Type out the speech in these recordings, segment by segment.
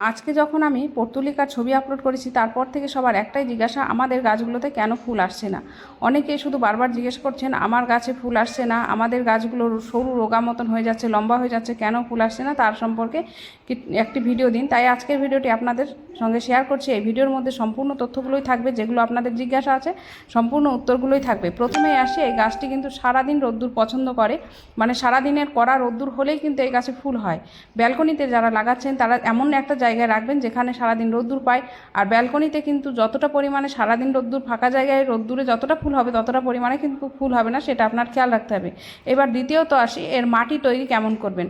আজকে যখন আমি পর্তুলিকার ছবি আপলোড করেছি, তারপর থেকে সবার একটাই জিজ্ঞাসা, আমাদের গাছগুলোতে কেন ফুল আসছে না? অনেকেই শুধু বারবার জিজ্ঞেস করছেন, আমার গাছে ফুল আসছে না? আমাদের গাছগুলো সরু রোগা মতন হয়ে যাচ্ছে, লম্বা হয়ে যাচ্ছে, কেন ফুল আসছে না? তার সম্পর্কে একটি ভিডিও দিন। তাই আজকের ভিডিওটি আপনাদের সঙ্গে শেয়ার করছি। এই ভিডিওর মধ্যে সম্পূর্ণ তথ্যগুলোই থাকবে, যেগুলো আপনাদের জিজ্ঞাসা আছে, সম্পূর্ণ উত্তরগুলোই থাকবে। প্রথমেই আসে, এই গাছটি কিন্তু সারাদিন রোদ্দুর পছন্দ করে। মানে সারাদিনের কড়া রোদ্দুর হলেই কিন্তু এই গাছে ফুল হয়। ব্যালকনিতে যারা লাগাচ্ছেন, তারা এমন একটা জায়গায় রাখবেন, যেখানে সারাদিন রোদ্দুর পায়। আর ব্যালকনিতে কিন্তু যতটা পরিমাণে সারাদিন রোদ্দুর ফাঁকা জায়গায় রোদ্দুরে যতটা ফুল হবে, ততটা পরিমাণে কিন্তু ফুল হবে না, সেটা আপনার খেয়াল রাখতে হবে। এবার দ্বিতীয়ত আসি, এর মাটি তৈরি কেমন করবেন?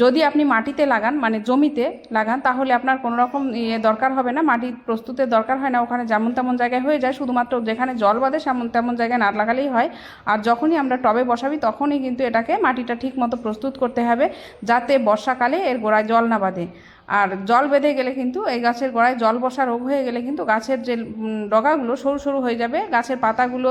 যদি আপনি মাটিতে লাগান মানে জমিতে লাগান, তাহলে আপনার কোনো রকম ইয়ে দরকার হবে না, মাটি প্রস্তুতের দরকার হয় না, ওখানে যেমন তেমন জায়গায় হয়ে যায়, শুধুমাত্র যেখানে জল বাঁধে সেমন তেমন জায়গায় না লাগালেই হয়। আর যখনই আমরা টবে বসাবি, তখনই কিন্তু এটাকে মাটিটা ঠিক মতো প্রস্তুত করতে হবে, যাতে বর্ষাকালে এর গোড়ায় জল না বাঁধে। আর জল বেঁধে গেলে কিন্তু এই গাছের গোড়ায় জল বসা রোগ হয়ে গেলে কিন্তু গাছের যে ডগাগুলো সরু সরু হয়ে যাবে, গাছের পাতাগুলো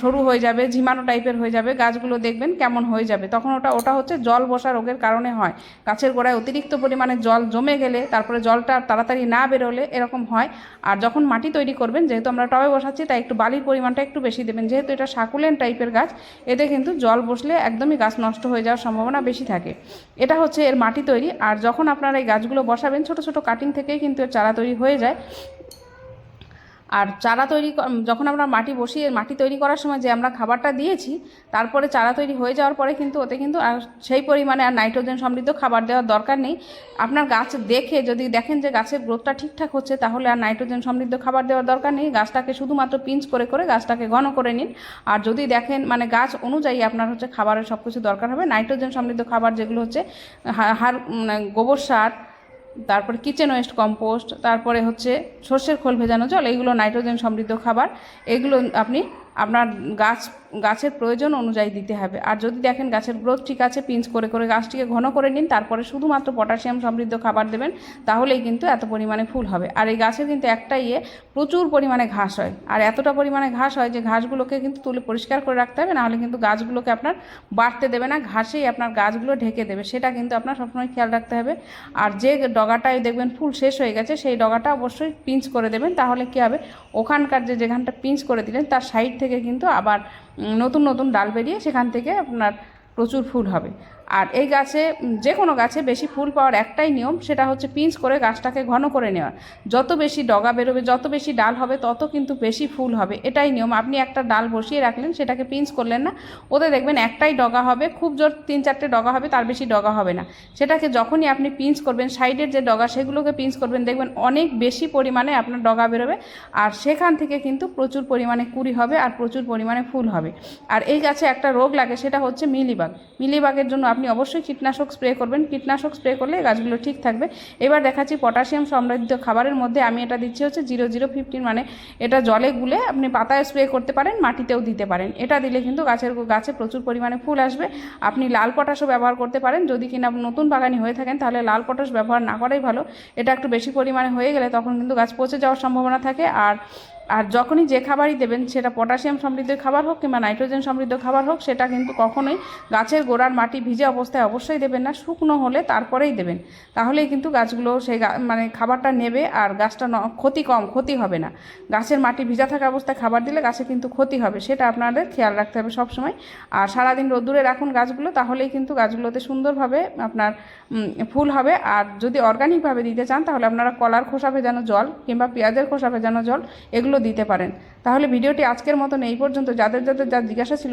সরু হয়ে যাবে, ঝিমানো টাইপের হয়ে যাবে, গাছগুলো দেখবেন কেমন হয়ে যাবে। তখন ওটা ওটা হচ্ছে জল বসা রোগের কারণে হয়। গাছের গোড়ায় অতিরিক্ত পরিমাণে জল জমে গেলে তারপরে জলটা তাড়াতাড়ি না বেরোলে এরকম হয়। আর যখন মাটি তৈরি করবেন, যেহেতু আমরা টবে বসাচ্ছি, তাই একটু বালির পরিমাণটা একটু বেশি দেবেন। যেহেতু এটা সাকুলেন টাইপের গাছ, এতে কিন্তু জল বসলে একদমই গাছ নষ্ট হয়ে যাওয়ার সম্ভাবনা বেশি থাকে। এটা হচ্ছে এর মাটি তৈরি। আর যখন আপনারা এই গাছগুলো বসাবেন, ছোট ছোট কাটিং থেকেই কিন্তু চারা তৈরি হয়ে যায়। আর চারা তৈরি যখন আমরা মাটি বসিয়ে, মাটি তৈরি করার সময় যে আমরা খাবারটা দিয়েছি, তারপরে চারা তৈরি হয়ে যাওয়ার পরে কিন্তু ওতে কিন্তু আর সেই পরিমাণে আর নাইট্রোজেন সমৃদ্ধ খাবার দেওয়ার দরকার নেই। আপনার গাছ দেখে যদি দেখেন যে গাছের গ্রোথটা ঠিকঠাক হচ্ছে, তাহলে আর নাইট্রোজেন সমৃদ্ধ খাবার দেওয়ার দরকার নেই। গাছটাকে শুধুমাত্র পিঞ্চ করে করে গাছটাকে ঘন করে নিন। আর যদি দেখেন মানে গাছ অনুযায়ী আপনার হচ্ছে খাবারের সব কিছু দরকার হবে। নাইট্রোজেন সমৃদ্ধ খাবার যেগুলো হচ্ছে হার মানে গোবর সার তারপরে কিচেন ওয়েস্ট কম্পোস্ট তারপরে হচ্ছে সর্ষের খোল ভেজানো জল এইগুলো নাইট্রোজেন সমৃদ্ধ খাবার, এগুলো আপনি আপনার গাছ, গাছের প্রয়োজন অনুযায়ী দিতে হবে। আর যদি দেখেন গাছের গ্রোথ ঠিক আছে পিঞ্চ করে করে গাছটিকে ঘন করে নিন, তারপরে শুধুমাত্র পটাশিয়াম সমৃদ্ধ খাবার দেবেন, তাহলেই কিন্তু এত পরিমাণে ফুল হবে। আর এই গাছের কিন্তু একটা ইয়ে প্রচুর পরিমাণে ঘাস হয়। আর এতটা পরিমাণে ঘাস হয় যে ঘাসগুলোকে কিন্তু তুলে পরিষ্কার করে রাখতে হবে, নাহলে কিন্তু গাছগুলোকে আপনার বাড়তে দেবে না, ঘাসেই আপনার গাছগুলো ঢেকে দেবে। সেটা কিন্তু আপনার সবসময় খেয়াল রাখতে হবে। আর যে ডগাটায় দেখবেন ফুল শেষ হয়ে গেছে, সেই ডগাটা অবশ্যই পিঞ্চ করে দেবেন, তাহলে কী হবে? ওখানকার যে যেখানটা পিঞ্চ করে দিলেন, তার সাইড থেকে কিন্তু আবার নতুন নতুন ডাল বেরিয়ে সেখান থেকে আপনার প্রচুর ফুল হবে। আর এই গাছে যে কোনো গাছে বেশি ফুল পাওয়ার একটাই নিয়ম, সেটা হচ্ছে পিঞ্চ করে গাছটাকে ঘন করে নেওয়া। যত বেশি ডগা বেরোবে, যত বেশি ডাল হবে, তত কিন্তু বেশি ফুল হবে। এটাই নিয়ম। আপনি একটা ডাল বসিয়ে রাখলেন, সেটাকে পিঞ্চ করলেন না। ওতে দেখবেন একটাই ডগা হবে, খুব জোর তিন চারটে ডগা হবে, তার বেশি ডগা হবে না। সেটাকে যখনই আপনি পিঞ্চ করবেন, সাইডের যে ডগা, সেগুলোকে পিঞ্চ করবেন, দেখবেন অনেক বেশি পরিমাণে আপনার ডগা বেরোবে। আর সেখান থেকে কিন্তু প্রচুর পরিমাণে কুড়ি হবে, আর প্রচুর পরিমাণে ফুল হবে। আর এই গাছে একটা রোগ লাগে, সেটা হচ্ছে মিলিবাগ। মিলিবাগের জন্য আপনি অবশ্যই কীটনাশক স্প্রে করবেন। কীটনাশক স্প্রে করলে গাছগুলো ঠিক থাকবে। এবার দেখাচ্ছি পটাশিয়াম সমৃদ্ধ খাবারের মধ্যে আমি এটা দিচ্ছি হচ্ছে জিরো জিরো ফিফটিন মানে এটা জলে গুলে আপনি পাতায় স্প্রে করতে পারেন, মাটিতেও দিতে পারেন। এটা দিলে কিন্তু গাছের গাছে প্রচুর পরিমাণে ফুল আসবে। আপনি লাল পটাশও ব্যবহার করতে পারেন। যদি কিনা নতুন বাগানি হয়ে থাকেন তাহলে লাল পটাশ ব্যবহার না করাই ভালো। এটা একটু বেশি পরিমাণে হয়ে গেলে তখন কিন্তু গাছ পচে যাওয়ার সম্ভাবনা থাকে। আর আর যখনই যে খাবারই দেবেন, সেটা পটাশিয়াম সমৃদ্ধ খাবার হোক কিংবা নাইট্রোজেন সমৃদ্ধ খাবার হোক, সেটা কিন্তু কখনোই গাছের গোড়ার মাটি ভিজে অবস্থায় অবশ্যই দেবেন না। শুকনো হলে তারপরেই দেবেন। তাহলেই কিন্তু গাছগুলো সেই মানে খাবারটা নেবে আর গাছটা ক্ষতি কম, ক্ষতি হবে না। গাছের মাটি ভিজা থাকা অবস্থায় খাবার দিলে গাছে কিন্তু ক্ষতি হবে, সেটা আপনাদের খেয়াল রাখতে হবে সবসময়। আর সারাদিন রোদ্দুরে রাখুন গাছগুলো, তাহলেই কিন্তু গাছগুলোতে সুন্দরভাবে আপনার ফুল হবে। আর যদি অর্গানিকভাবে দিতে চান, তাহলে আপনারা কলার খোসা ভেজানো জল কিংবা পেঁয়াজের খোসা ভেজানো জল, এগুলো দিতে পারেন। তাহলে ভিডিওটি আজকের মতন এই পর্যন্ত। যাদের যাদের যা জিজ্ঞাসা ছিল